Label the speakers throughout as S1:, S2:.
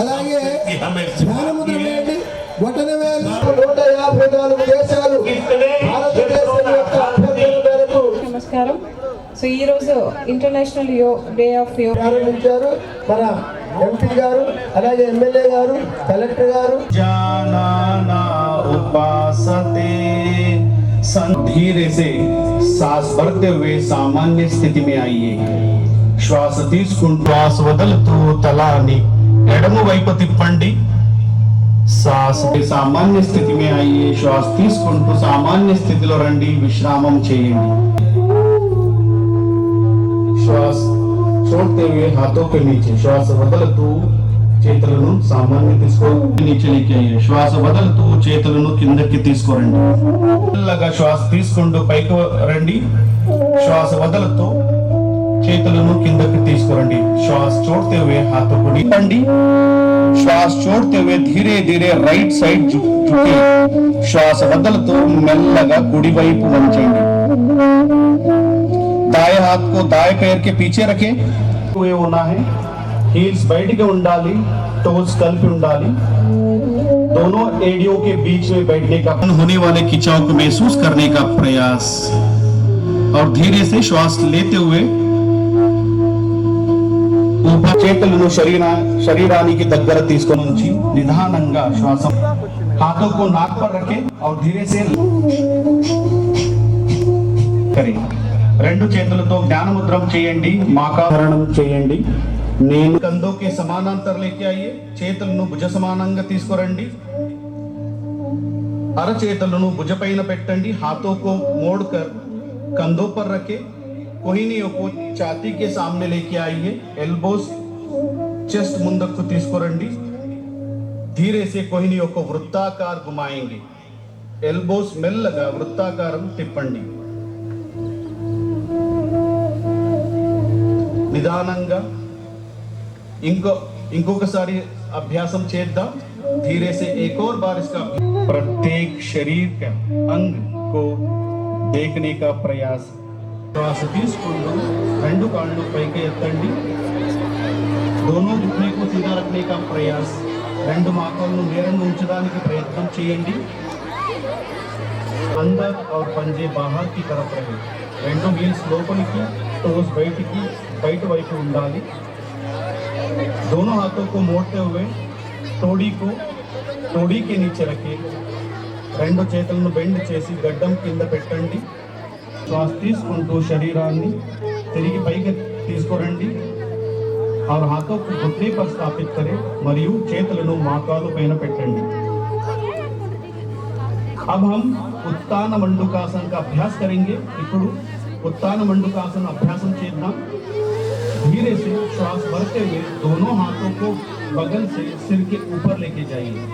S1: అలాగే
S2: నమస్కారం. సో ఈ రోజు ఇంటర్నేషనల్ యో డే ఆఫ్ యో
S1: ప్రారంభించారు. మన ఎంపీ గారు అలాగే ఎమ్మెల్యే గారు కలెక్టర్ గారు.
S3: ఉపాసతే. धीरे से सांस भरते हुए सामान्य स्थिति में आइए శ్వాస తీసుకుంటూ శ్వాస వదులుతూ తలాని ఎడమ వైపు తిప్పండి శ్వాస సామాన్య స్థితి మే అయ్యే శ్వాస తీసుకుంటూ సామాన్య స్థితిలో రండి విశ్రామం చేయండి శ్వాస छोड़ते हुए हाथों के नीचे శ్వాస వదులుతూ చేతులను సామాన్యం తీసుకో నిచ్చనికి శ్వాస వదలుతూ చేతులను కిందకి తీసుకోరండి మెల్లగా శ్వాస తీసుకుంటూ పైకి రండి శ్వాస వదలతో చేతులను కిందకి తీసుకురండి శ్వాస छोड़ते हुए हाथों को निपंडी श्वास छोड़ते हुए धीरे धीरे రైట్ సైడ్ झुके శ్వాస వదలతో మెల్లగా కుడి వైపు వంచండి दाएँ हाथ को दाएँ पैर के पीछे रखें हुए होना है हील्स బయటికి ఉండాలి टोस కలిపి ఉండాలి दोनों एडियो के बीच में बैठने का होने वाले खिंचाव को महसूस करने का प्रयास और धीरे से श्वास लेते हुए ఊపర్ చేతులను శరీర శరీరానికి దగ్గర తీసుకొని ఉంచి నిదానంగా శ్వాస हाथों को नाक पर रखें और धीरे से కరి రెండు చేతులతో జ్ఞానముద్రం చేయండి మాకారణం చేయండి నేను కందోకే సమానాంతర లేకే అయ్యే చేతులను భుజ సమానంగా తీసుకురండి అరచేతులను భుజపైన పెట్టండి हाथों को मोड़कर कंधों पर रखे कोहिनियों को छाती के सामने लेके आइए एल्बोस చెస్ట్ ముందుకు తీసుకురండి ధీరే సే కోహినియో को వృత్తాకార్ घुमाएंगे ఎల్బోస్ మెల్లగా వృత్తాకారం తిప్పండి నిదానంగా ఇంకో ఇంకొకసారి అభ్యాసం చేద్దాం धीरे से एक और बार इसका प्रत्येक शरीर का अंग को देखने का प्रयास శ్వాస తీసుకుంటూ రెండు కాళ్ళు పైకి ఎత్తండి दोनों घुटने को सीधा रखने का प्रयास రెండు మాకలను నేరంగా ఉంచడానికి ప్రయత్నం చేయండి अंदर और पंजे बाहर की तरफ रहे రెండు హీల్స్ లోపలికి టోస్ బయటికి బయట వైపు ఉండాలి दोनों हाथों को मोड़ते हुए तोड़ी को तोड़ी के नीचे रखे రెండు చేతులను బెండ్ చేసి గడ్డం కింద పెట్టండి శ్వాస తీసుకుంటూ శరీరాన్ని తిరిగి పైకి తీసుకురండి और हाथों को घुटने पर स्थापित करें మరియు చేతులను మోకాలు పైన పెట్టండి अब हम उत्तान मंडूकासन का अभ्यास करेंगे ఇప్పుడు उत्तान मंडूकासन अभ्यासం చేద్దాం धीरे से श्वास भरते हुए दोनों हाथों को बगल से सिर के ऊपर लेके जाइए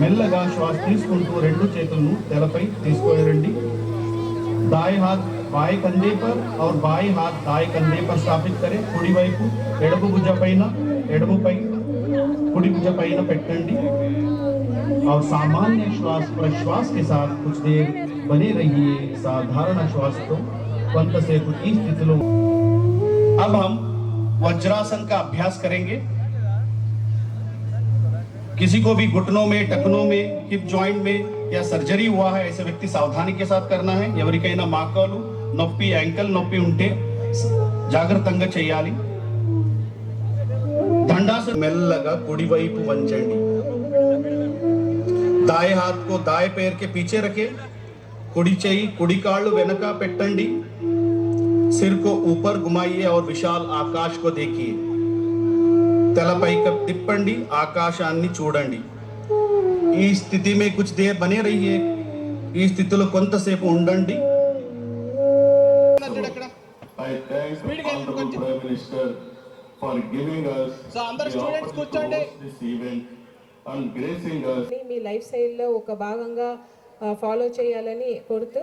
S3: మెల్లగా శ్వాస తీసుకుంటూ రెండు చేతులను తెరపై తీసుకురండి दाएं हाथ बाएं कंधे पर और बाएं हाथ दाएं कंधे पर स्थापित करें కుడి వైపు ఎడమ భుజ పైన ఎడమపై కుడి భుజ పైన పెట్టండి और सामान्य श्वास प्रश्वास के साथ कुछ देर बने रहिए साधारण श्वास तो కొంతసేపు ఈ స్థితిలో अब हम वज्रासन का अभ्यास करेंगे किसी को भी घुटनों में टखनों में हिप जॉइंट में या सर्जरी हुआ है ऐसे व्यक्ति सावधानी के साथ करना है ఎవరికైనా మాకాలు నొప్పి యాంకల్ నొప్పి ఉంటే జాగ్రత్తగా చేయాలి దండాసన మెల్లగా కుడి వైపు వంచండి దాయ हाथ को दाएं पैर के पीछे रखें కుడి చెయ్యి కుడి కాళ్ళు వెనక పెట్టండి सिर को ऊपर घुमाइए और విశాల్ आकाश को देखिए। తలపై తిప్పండి ఆకాశాన్ని చూడండి ఈ స్థితి మే కుछ देर बने रहिए। ఈ స్థితిలో కొంతసేపు ఉండండి
S2: మీ లైఫ్ స్టైల్లో ఒక భాగంగా ఫాలో చేయాలని కోరుతూ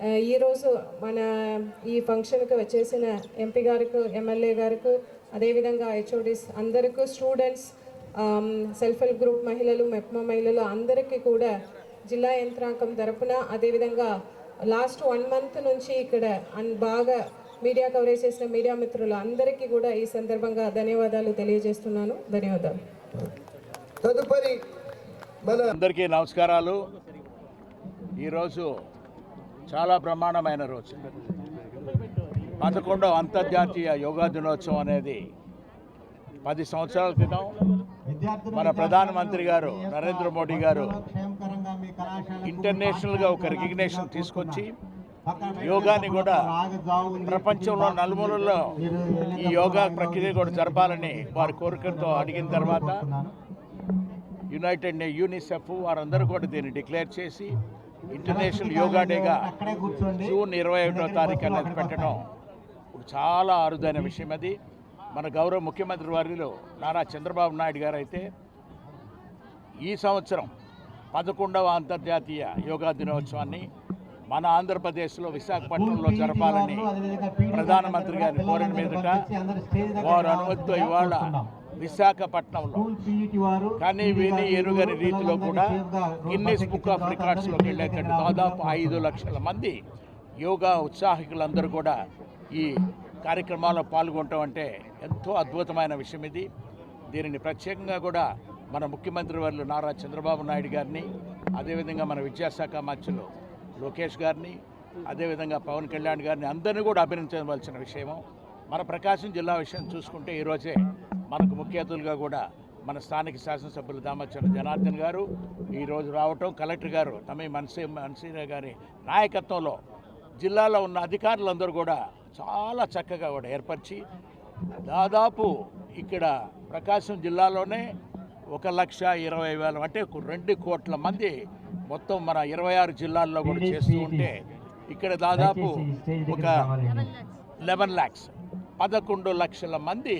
S2: ఈరోజు మన ఈ ఫంక్షన్కి వచ్చేసిన ఎంపీ గారికి ఎమ్మెల్యే గారికి అదేవిధంగా హెచ్ఓడిస్ అందరికీ స్టూడెంట్స్ సెల్ఫ్ హెల్ప్ గ్రూప్ మహిళలు మెప్మా మహిళలు అందరికీ కూడా జిల్లా యంత్రాంగం తరపున అదేవిధంగా లాస్ట్ వన్ మంత్ నుంచి ఇక్కడ అన్ బాగా మీడియా కవరేజ్ చేసిన మీడియా మిత్రులు అందరికీ కూడా ఈ సందర్భంగా ధన్యవాదాలు తెలియజేస్తున్నాను. ధన్యవాదాలు.
S1: తదుపరి మన
S4: అందరికీ నమస్కారాలు. ఈరోజు చాలా బ్రహ్మాండమైన రోజు. పదకొండవ అంతర్జాతీయ యోగా దినోత్సవం అనేది పది సంవత్సరాల క్రితం మన ప్రధానమంత్రి గారు నరేంద్ర మోడీ గారు ఇంటర్నేషనల్గా ఒక రికగ్నేషన్ తీసుకొచ్చి యోగాని కూడా ప్రపంచంలో నలుమూలల్లో ఈ యోగా ప్రక్రియ కూడా జరపాలని వారి కోరికలతో అడిగిన తర్వాత యునైటెడ్ యూనిసెఫ్ వారందరూ కూడా దీన్ని డిక్లేర్ చేసి ఇంటర్నేషనల్ యోగా డేగా జూన్ ఇరవై ఒకటో తారీఖు అనేది పెట్టడం చాలా అరుదైన విషయం అది. మన గౌరవ ముఖ్యమంత్రి వర్యులు నారా చంద్రబాబు నాయుడు గారు అయితే ఈ సంవత్సరం పదకొండవ అంతర్జాతీయ యోగా దినోత్సవాన్ని మన ఆంధ్రప్రదేశ్లో విశాఖపట్నంలో జరపాలని ప్రధానమంత్రి గారిని కోరిన మీదట వారు అనుమతితో ఇవాళ విశాఖపట్నంలో కానీ విని ఎరుగని రీతిలో కూడా గిన్నీస్ బుక్ ఆఫ్ రికార్డ్స్లోకి వెళ్ళేటట్టు దాదాపు ఐదు లక్షల మంది యోగా ఉత్సాహికులందరూ కూడా ఈ కార్యక్రమాల్లో పాల్గొనటం అంటే ఎంతో అద్భుతమైన విషయం ఇది. దీనిని ప్రత్యేకంగా కూడా మన ముఖ్యమంత్రి వర్యులు నారా చంద్రబాబు నాయుడు గారిని అదేవిధంగా మన విద్యాశాఖ మంత్రులు లోకేష్ గారిని అదేవిధంగా పవన్ కళ్యాణ్ గారిని అందరినీ కూడా అభినందించవలసిన విషయము. మన ప్రకాశం జిల్లా విషయం చూసుకుంటే ఈరోజే మనకు ముఖ్య అతిథులుగా కూడా మన స్థానిక శాసనసభ్యులు దామచంద్ర జనార్దన్ గారు ఈరోజు రావటం కలెక్టర్ గారు తమి మనసే మనసీర గారి నాయకత్వంలో జిల్లాలో ఉన్న అధికారులందరూ కూడా చాలా చక్కగా కూడా ఏర్పరిచి దాదాపు ఇక్కడ ప్రకాశం జిల్లాలోనే ఒక లక్ష ఇరవై వేల అంటే రెండు కోట్ల మంది మొత్తం మన ఇరవై ఆరు జిల్లాల్లో కూడా చేస్తూ ఉంటే ఇక్కడ దాదాపు ఒక లెవెన్ ల్యాక్స్ పదకొండు లక్షల మంది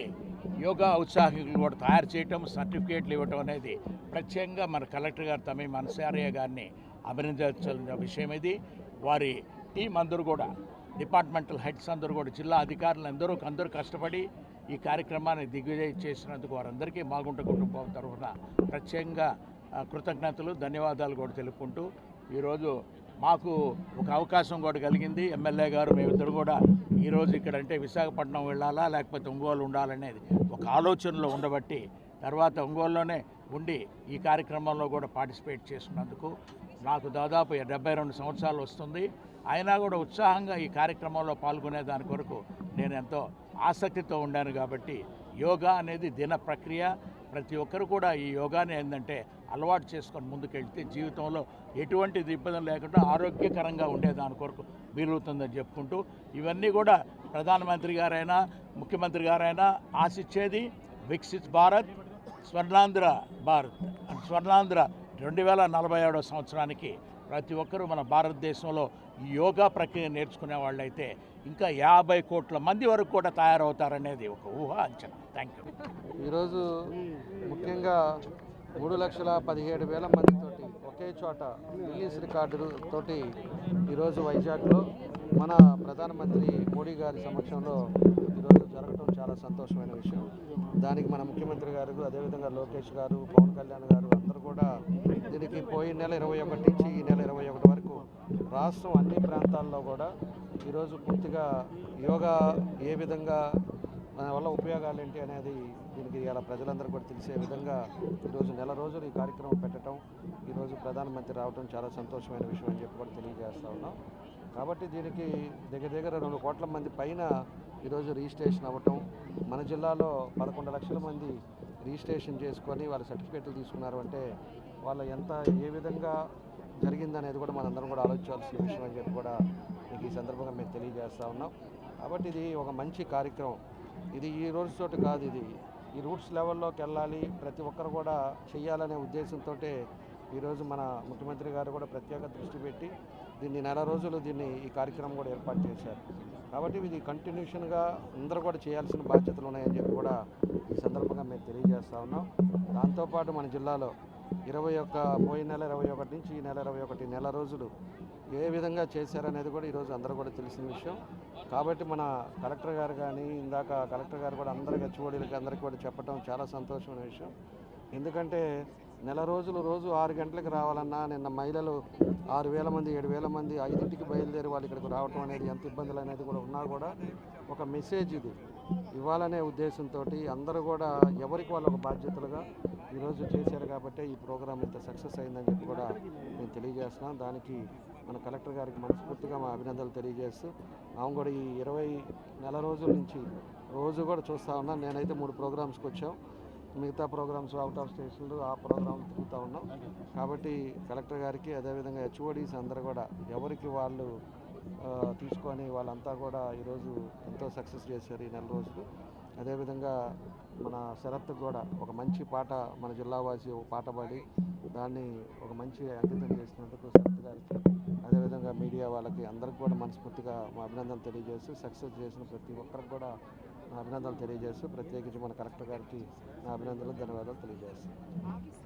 S4: యోగా ఉత్సాహికులు కూడా తయారు చేయటం సర్టిఫికేట్లు ఇవ్వటం అనేది ప్రత్యేకంగా మన కలెక్టర్ గారు తమ మనసారయ్య గారిని అభినందించాల్సిన విషయం ఇది. వారి టీం అందరూ కూడా డిపార్ట్మెంటల్ హెడ్స్ అందరూ కూడా జిల్లా అధికారులు అందరూ అందరూ కష్టపడి ఈ కార్యక్రమాన్ని దిగ్విజయ చేసినందుకు వారందరికీ మాగుంట కుటుంబం తరఫున ప్రత్యేకంగా కృతజ్ఞతలు ధన్యవాదాలు కూడా తెలుపుకుంటూ ఈరోజు మాకు ఒక అవకాశం కూడా కలిగింది. ఎమ్మెల్యే గారు మేమిద్దరు కూడా ఈరోజు ఇక్కడ అంటే విశాఖపట్నం వెళ్ళాలా లేకపోతే ఒంగోలు ఉండాలనేది ఒక ఆలోచనలో ఉండబట్టి తర్వాత ఒంగోలులోనే ఉండి ఈ కార్యక్రమంలో కూడా పార్టిసిపేట్ చేసుకున్నందుకు నాకు దాదాపు డెబ్బై రెండు సంవత్సరాలు వస్తుంది. అయినా కూడా ఉత్సాహంగా ఈ కార్యక్రమంలో పాల్గొనే దాని కొరకు నేను ఎంతో ఆసక్తితో ఉండాను కాబట్టి యోగా అనేది దిన ప్రక్రియ. ప్రతి ఒక్కరు కూడా ఈ యోగాని ఏంటంటే అలవాటు చేసుకొని ముందుకెళ్తే జీవితంలో ఎటువంటి ఇబ్బంది లేకుండా ఆరోగ్యకరంగా ఉండే దాని కొరకు వీలవుతుందని చెప్పుకుంటూ ఇవన్నీ కూడా ప్రధానమంత్రి గారైనా ముఖ్యమంత్రి గారైనా ఆశించేది వికసిత్ భారత్ స్వర్ణాంధ్ర భారత్. స్వర్ణాంధ్ర రెండు వేల నలభై ఏడవ సంవత్సరానికి ప్రతి ఒక్కరూ మన భారతదేశంలో ఈ యోగా ప్రక్రియ నేర్చుకునే వాళ్ళైతే ఇంకా యాభై కోట్ల మంది వరకు కూడా తయారవుతారనేది ఒక ఊహ అంచనా. థ్యాంక్ యూ
S5: ఈరోజు ముఖ్యంగా మూడు లక్షల పదిహేడు వేల మందితోటి ఒకే చోట రిలీజ్ రికార్డు తోటి ఈరోజు వైజాగ్లో మన ప్రధానమంత్రి మోడీ గారి సమక్షంలో ఈరోజు జరగడం చాలా సంతోషమైన విషయం. దానికి మన ముఖ్యమంత్రి గారు అదేవిధంగా లోకేష్ గారు పవన్ కళ్యాణ్ గారు అందరూ కూడా దీనికి పోయిన నెల ఇరవై ఒకటి నుంచి ఈ నెల ఇరవై ఒకటి వరకు రాష్ట్రం అన్ని ప్రాంతాల్లో కూడా ఈరోజు పూర్తిగా యోగా ఏ విధంగా దానివల్ల వల్ల ఉపయోగాలు ఏంటి అనేది దీనికి ఇలా ప్రజలందరూ కూడా తెలిసే విధంగా ఈరోజు నెల రోజులు ఈ కార్యక్రమం పెట్టడం ఈరోజు ప్రధానమంత్రి రావడం చాలా సంతోషమైన విషయం అని చెప్పి కూడా తెలియజేస్తూ ఉన్నాం. కాబట్టి దీనికి దగ్గర దగ్గర రెండు కోట్ల మంది పైన ఈరోజు రిజిస్ట్రేషన్ అవ్వటం మన జిల్లాలో పదకొండు లక్షల మంది రిజిస్ట్రేషన్ చేసుకొని వాళ్ళ సర్టిఫికేట్లు తీసుకున్నారు అంటే వాళ్ళ ఎంత ఏ విధంగా జరిగిందనేది కూడా మనందరం కూడా ఆలోచించాల్సిన విషయం అని చెప్పి కూడా మీకు ఈ సందర్భంగా మేము తెలియజేస్తూ ఉన్నాం. కాబట్టి ఇది ఒక మంచి కార్యక్రమం. ఇది ఈ రోజుతోటి కాదు ఇది. ఈ రూట్స్ లెవెల్లోకి వెళ్ళాలి. ప్రతి ఒక్కరు కూడా చేయాలనే ఉద్దేశంతో ఈరోజు మన ముఖ్యమంత్రి గారు కూడా ప్రత్యేక దృష్టి పెట్టి దీన్ని నెల రోజులు దీన్ని ఈ కార్యక్రమం కూడా ఏర్పాటు చేశారు. కాబట్టి ఇది కంటిన్యూషన్గా అందరూ కూడా చేయాల్సిన బాధ్యతలు ఉన్నాయని చెప్పి కూడా ఈ సందర్భంగా మేము తెలియజేస్తా ఉన్నాం. దాంతోపాటు మన జిల్లాలో ఇరవై ఒక్క పోయిన నెల ఇరవై ఒకటి నుంచి ఈ నెల ఇరవై ఒకటి నెల రోజులు ఏ విధంగా చేశారనేది కూడా ఈరోజు అందరూ కూడా తెలిసిన విషయం. కాబట్టి మన కలెక్టర్ గారు కానీ ఇందాక కలెక్టర్ గారు కూడా అందరికి హెచ్ఓడీలకి అందరికీ కూడా చెప్పడం చాలా సంతోషమైన విషయం. ఎందుకంటే నెల రోజులు రోజు ఆరు గంటలకు రావాలన్నా నిన్న మహిళలు ఆరు వేల మంది ఏడు వేల మంది ఐదింటికి బయలుదేరి వాళ్ళు ఇక్కడికి రావటం అనేది ఎంత ఇబ్బందులు అనేది కూడా ఉన్నా కూడా ఒక మెసేజ్ ఇది. ఇవ్వాలనే ఉద్దేశంతో అందరూ కూడా ఎవరికి వాళ్ళ ఒక బాధ్యతలుగా ఈరోజు చేశారు కాబట్టి ఈ ప్రోగ్రాం ఇంత సక్సెస్ అయిందని చెప్పి కూడా నేను తెలియజేస్తున్నాను. దానికి మన కలెక్టర్ గారికి మనస్ఫూర్తిగా మా అభినందనలు తెలియజేస్తూ ఆమె కూడా ఈ ఇరవై నెల రోజుల నుంచి రోజు కూడా చూస్తూ ఉన్నాను నేనైతే మూడు ప్రోగ్రామ్స్కి వచ్చాం. మిగతా ప్రోగ్రామ్స్ అవుట్ ఆఫ్ స్టేషన్లు ఆ ప్రోగ్రామ్ తిరుగుతూ ఉన్నాం. కాబట్టి కలెక్టర్ గారికి అదేవిధంగా హెచ్ఓడీస్ అందరూ కూడా ఎవరికి వాళ్ళు తీసుకొని వాళ్ళంతా కూడా ఈరోజు ఎంతో సక్సెస్ చేశారు ఈ నెల రోజులు. అదేవిధంగా మన శరత్ కూడా ఒక మంచి పాట మన జిల్లావాసి ఒక పాట పాడి దాన్ని ఒక మంచి అంకితం చేసినందుకు శరత్ గారికి అదేవిధంగా మీడియా వాళ్ళకి అందరికి కూడా మనస్ఫూర్తిగా మా అభినందనలు తెలియజేస్తూ సక్సెస్ చేసిన ప్రతి ఒక్కరికి కూడా నా అభినందనలు తెలియజేస్తూ ప్రత్యేకించి మన కలెక్టర్ గారికి నా అభినందనలు ధన్యవాదాలు తెలియజేస్తాను